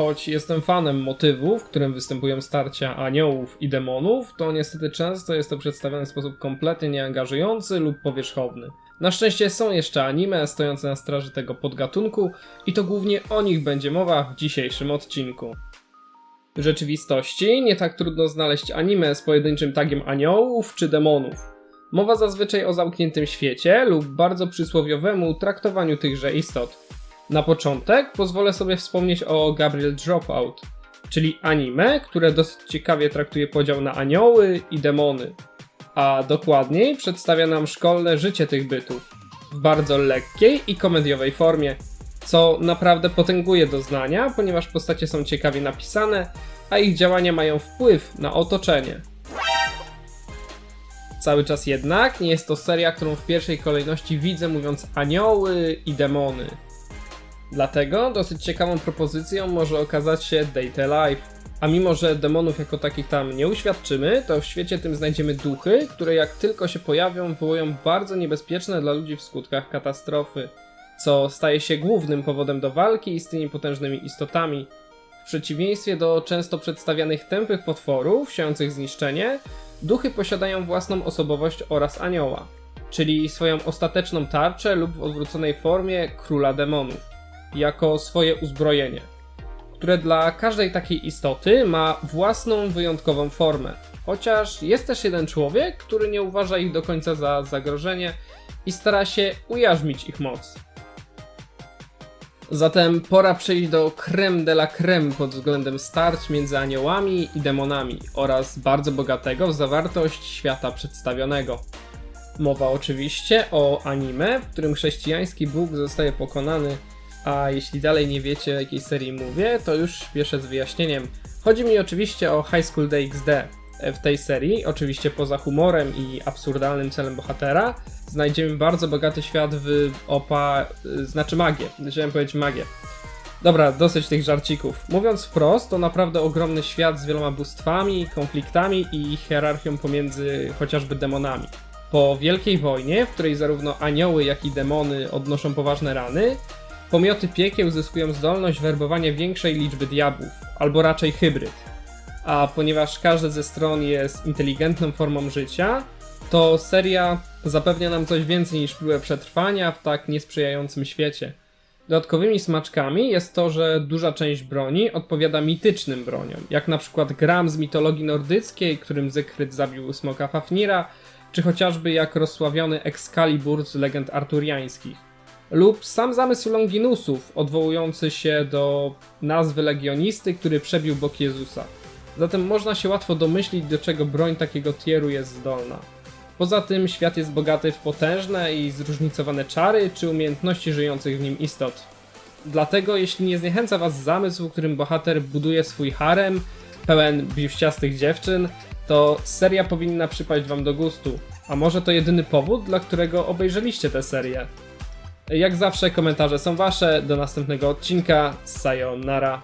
Choć jestem fanem motywu, w którym występują starcia aniołów i demonów, to niestety często jest to przedstawione w sposób kompletnie nieangażujący lub powierzchowny. Na szczęście są jeszcze anime stojące na straży tego podgatunku i to głównie o nich będzie mowa w dzisiejszym odcinku. W rzeczywistości nie tak trudno znaleźć anime z pojedynczym tagiem aniołów czy demonów. Mowa zazwyczaj o zamkniętym świecie lub bardzo przysłowiowemu traktowaniu tychże istot. Na początek pozwolę sobie wspomnieć o Gabriel Dropout, czyli anime, które dosyć ciekawie traktuje podział na anioły i demony, a dokładniej przedstawia nam szkolne życie tych bytów w bardzo lekkiej i komediowej formie, co naprawdę potęguje doznania, ponieważ postacie są ciekawie napisane, a ich działania mają wpływ na otoczenie. Cały czas jednak nie jest to seria, którą w pierwszej kolejności widzę mówiąc anioły i demony. Dlatego dosyć ciekawą propozycją może okazać się Date Life. A mimo, że demonów jako takich tam nie uświadczymy, to w świecie tym znajdziemy duchy, które jak tylko się pojawią, wywołują bardzo niebezpieczne dla ludzi w skutkach katastrofy, co staje się głównym powodem do walki z tymi potężnymi istotami. W przeciwieństwie do często przedstawianych tępych potworów, siających zniszczenie, duchy posiadają własną osobowość oraz anioła, czyli swoją ostateczną tarczę lub w odwróconej formie króla demonów, jako swoje uzbrojenie, które dla każdej takiej istoty ma własną wyjątkową formę. Chociaż jest też jeden człowiek, który nie uważa ich do końca za zagrożenie i stara się ujarzmić ich moc. Zatem pora przejść do creme de la creme pod względem starć między aniołami i demonami oraz bardzo bogatego w zawartość świata przedstawionego. Mowa oczywiście o anime, w którym chrześcijański Bóg zostaje pokonany, a jeśli dalej nie wiecie o jakiej serii mówię, to już śpieszę z wyjaśnieniem. Chodzi mi oczywiście o High School DxD. W tej serii, oczywiście poza humorem i absurdalnym celem bohatera, znajdziemy bardzo bogaty świat w opa, y, znaczy magię, chciałem powiedzieć magię. Dobra, dosyć tych żarcików. Mówiąc wprost, to naprawdę ogromny świat z wieloma bóstwami, konfliktami i hierarchią pomiędzy chociażby demonami. Po Wielkiej Wojnie, w której zarówno anioły, jak i demony odnoszą poważne rany, pomioty piekieł zyskują zdolność werbowania większej liczby diabłów, albo raczej hybryd. A ponieważ każda ze stron jest inteligentną formą życia, to seria zapewnia nam coś więcej niż próbę przetrwania w tak niesprzyjającym świecie. Dodatkowymi smaczkami jest to, że duża część broni odpowiada mitycznym broniom, jak na przykład Gram z mitologii nordyckiej, którym Zygfryd zabił smoka Fafnira, czy chociażby jak rozsławiony Excalibur z legend arturiańskich. Lub sam zamysł Longinusów, odwołujący się do nazwy legionisty, który przebił bok Jezusa. Zatem można się łatwo domyślić, do czego broń takiego tieru jest zdolna. Poza tym świat jest bogaty w potężne i zróżnicowane czary czy umiejętności żyjących w nim istot. Dlatego jeśli nie zniechęca was zamysł, w którym bohater buduje swój harem, pełen biuściastych dziewczyn, to seria powinna przypaść wam do gustu. A może to jedyny powód, dla którego obejrzeliście tę serię? Jak zawsze komentarze są wasze, do następnego odcinka, sayonara.